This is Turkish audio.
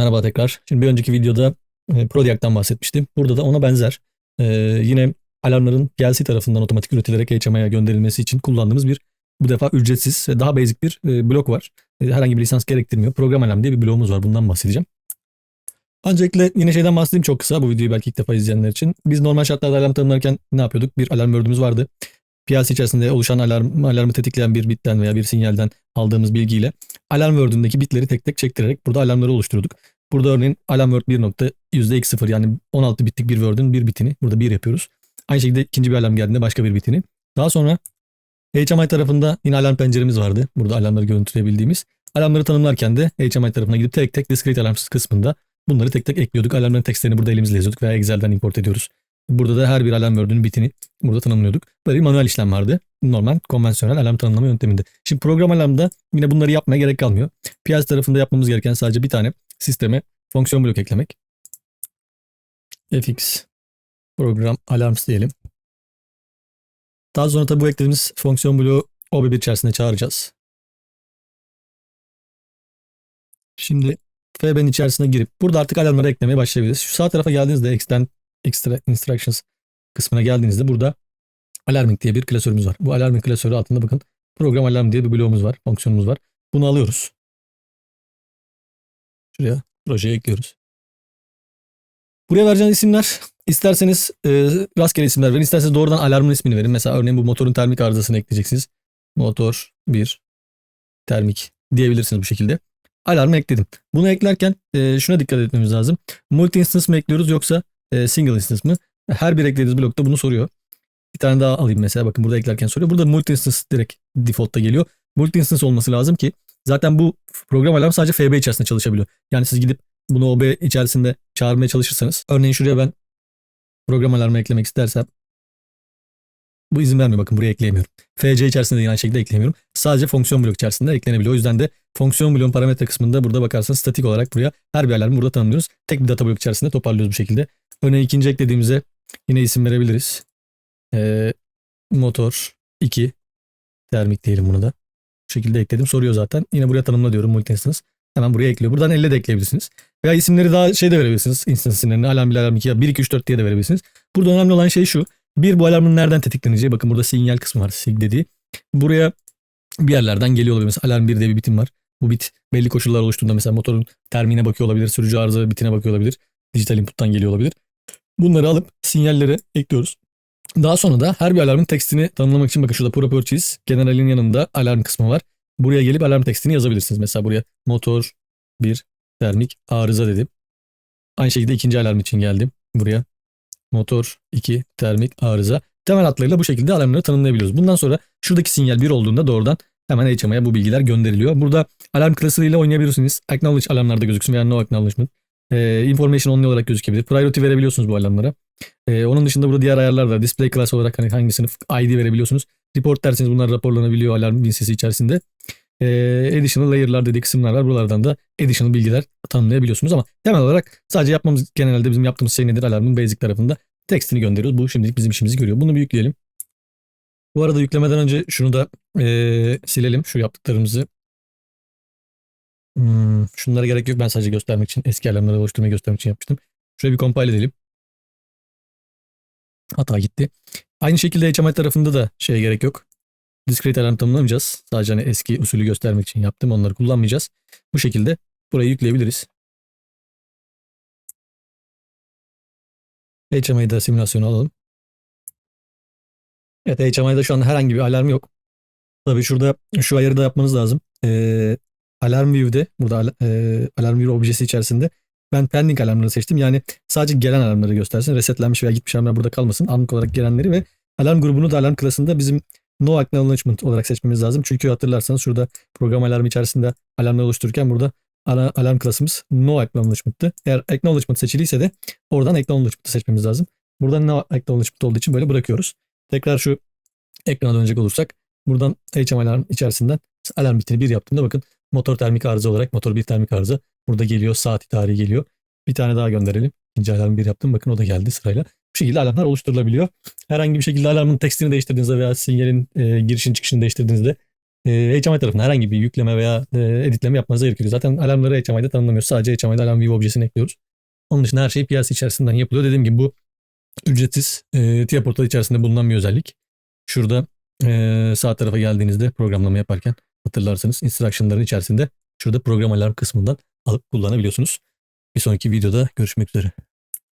Merhaba tekrar. Şimdi bir önceki videoda e, Prodiac'tan bahsetmiştim. Burada da ona benzer e, yine alarmların PLC tarafından otomatik üretilerek HMI'ye gönderilmesi için kullandığımız bir bu defa ücretsiz ve daha basic bir e, blok var. E, herhangi bir lisans gerektirmiyor. Program alarm diye bir bloğumuz var. Bundan bahsedeceğim. Öncelikle yine şeyden bahsedeyim çok kısa bu videoyu belki ilk defa izleyenler için. Biz normal şartlarda alarm tanımlarken ne yapıyorduk? Bir alarm word'ümüz vardı. PLC içerisinde oluşan alarm, alarmı tetikleyen bir bitten veya bir sinyalden aldığımız bilgiyle alarm word'ündeki bitleri tek tek çektirerek burada alarmları oluşturuyorduk. Burada örneğin alarm word 1.x0 yani 16 bitlik bir word'ün bir bitini burada 1 yapıyoruz. Aynı şekilde ikinci bir alarm geldiğinde başka bir bitini. Daha sonra HMI tarafında yine alarm penceremiz vardı. Burada alarmları görüntüleyebildiğimiz. Alarmları tanımlarken de HMI tarafına gidip tek tek discrete alarms kısmında bunları tek tek ekliyorduk. Alarmların tekstlerini burada elimizle yazıyorduk veya Excel'den import ediyoruz. Burada da her bir alarm word'ünün bitini burada tanımlıyorduk. Böyle bir manuel işlem vardı. Normal, konvansiyonel alarm tanımlama yönteminde. Şimdi program alarmda yine bunları yapmaya gerek kalmıyor. PLC tarafında yapmamız gereken sadece bir tane sisteme fonksiyon blok eklemek. fx program alarms diyelim. Daha sonra tabi bu eklediğimiz fonksiyon bloğu OB1 içerisinde çağıracağız. Şimdi FB'nin içerisine girip burada artık alarmları eklemeye başlayabiliriz. Şu sağ tarafa geldiğinizde extend extra instructions kısmına geldiğinizde burada alarming diye bir klasörümüz var. Bu alarming klasörü altında bakın program alarm diye bir bloğumuz var, fonksiyonumuz var. Bunu alıyoruz. Şuraya projeye ekliyoruz. Buraya vereceğiniz isimler isterseniz e, rastgele isimler verin. isterseniz doğrudan alarmın ismini verin. Mesela örneğin bu motorun termik arızasını ekleyeceksiniz. Motor 1 termik diyebilirsiniz bu şekilde. Alarmı ekledim. Bunu eklerken e, şuna dikkat etmemiz lazım. Multi instance mı ekliyoruz yoksa e, single instance mı? Her bir eklediğiniz blokta bunu soruyor. Bir tane daha alayım mesela bakın burada eklerken soruyor. Burada multi instance direkt default'ta geliyor. Multi instance olması lazım ki zaten bu program alarm sadece FB içerisinde çalışabiliyor. Yani siz gidip bunu OB içerisinde çağırmaya çalışırsanız örneğin şuraya ben program alarmı eklemek istersem bu izin vermiyor bakın buraya ekleyemiyorum. FC içerisinde de aynı şekilde ekleyemiyorum. Sadece fonksiyon blok içerisinde eklenebiliyor. O yüzden de fonksiyon bloğun parametre kısmında burada bakarsanız statik olarak buraya her bir alarmı burada tanımlıyoruz. Tek bir data blok içerisinde toparlıyoruz bu şekilde. Örneğin ikinci eklediğimize yine isim verebiliriz. Ee, motor 2 termik diyelim bunu da. Bu şekilde ekledim. Soruyor zaten. Yine buraya tanımla diyorum multi instance. Hemen buraya ekliyor. Buradan elle de ekleyebilirsiniz. Veya isimleri daha şey de verebilirsiniz. Instance isimlerini alarm 1, alarm 2, 1, 2, 3, 4 diye de verebilirsiniz. Burada önemli olan şey şu. Bir bu alarmın nereden tetikleneceği. Bakın burada sinyal kısmı var. Sig dediği. Buraya bir yerlerden geliyor olabilir. Mesela alarm 1 diye bir bitim var. Bu bit belli koşullar oluştuğunda mesela motorun termine bakıyor olabilir. Sürücü arıza bitine bakıyor olabilir. Dijital input'tan geliyor olabilir. Bunları alıp sinyallere ekliyoruz. Daha sonra da her bir alarmın tekstini tanımlamak için bakın şurada properties generalin yanında alarm kısmı var. Buraya gelip alarm tekstini yazabilirsiniz. Mesela buraya motor 1 termik arıza dedim. Aynı şekilde ikinci alarm için geldim. Buraya motor 2 termik arıza. Temel hatlarıyla bu şekilde alarmları tanımlayabiliyoruz. Bundan sonra şuradaki sinyal 1 olduğunda doğrudan hemen HMI'ye bu bilgiler gönderiliyor. Burada alarm klasıyla oynayabilirsiniz. Acknowledge alarmlarda gözüksün veya no acknowledgement. E, information only olarak gözükebilir. Priority verebiliyorsunuz bu alarmlara. E, onun dışında burada diğer ayarlar var. Display class olarak hani hangi sınıf ID verebiliyorsunuz. Report derseniz bunlar raporlanabiliyor alarm bin sesi içerisinde. E, additional layer'lar dediği kısımlar var. Buralardan da additional bilgiler tanımlayabiliyorsunuz ama temel olarak sadece yapmamız genelde bizim yaptığımız şey nedir? Alarmın basic tarafında tekstini gönderiyoruz. Bu şimdilik bizim işimizi görüyor. Bunu bir yükleyelim. Bu arada yüklemeden önce şunu da e, silelim. Şu yaptıklarımızı. Hmm, şunlara gerek yok. Ben sadece göstermek için eski alarmları oluşturmayı göstermek için yapmıştım. Şuraya bir compile edelim. Hata gitti. Aynı şekilde HMI tarafında da şeye gerek yok. Discrete alarm tanımlamayacağız. Sadece hani eski usulü göstermek için yaptım. Onları kullanmayacağız. Bu şekilde burayı yükleyebiliriz. HMI'da simülasyonu alalım. Evet HMI'da şu an herhangi bir alarm yok. Tabii şurada şu ayarı da yapmanız lazım. Ee, alarm view'de burada e, alarm view objesi içerisinde ben pending alarmları seçtim. Yani sadece gelen alarmları göstersin. Resetlenmiş veya gitmiş alarmlar burada kalmasın. Anlık olarak gelenleri ve alarm grubunu da alarm klasında bizim no acknowledgement olarak seçmemiz lazım. Çünkü hatırlarsanız şurada program alarmı içerisinde alarmları oluştururken burada alarm klasımız no acknowledgement'tı. Eğer acknowledgement seçiliyse de oradan acknowledgement'ı seçmemiz lazım. Buradan no acknowledgement olduğu için böyle bırakıyoruz. Tekrar şu ekrana dönecek olursak buradan HM alarm içerisinden alarm bitini bir yaptığımda bakın motor termik arıza olarak motor bir termik arıza burada geliyor saati tarihi geliyor. Bir tane daha gönderelim. İkinci alarm bir yaptım. Bakın o da geldi sırayla. Bu şekilde alarmlar oluşturulabiliyor. Herhangi bir şekilde alarmın tekstini değiştirdiğinizde veya sinyalin e, girişin çıkışını değiştirdiğinizde e, HMI tarafında herhangi bir yükleme veya e, editleme yapmanıza gerek yok. Zaten alarmları HMI'de tanımlamıyoruz. Sadece HMI'de alarm view objesini ekliyoruz. Onun dışında her şey PLC içerisinden yapılıyor. Dediğim gibi bu ücretsiz e, TIA portalı içerisinde bulunan bir özellik. Şurada e, sağ tarafa geldiğinizde programlama yaparken hatırlarsanız instruction'ların içerisinde şurada program alarm kısmından alıp kullanabiliyorsunuz. Bir sonraki videoda görüşmek üzere.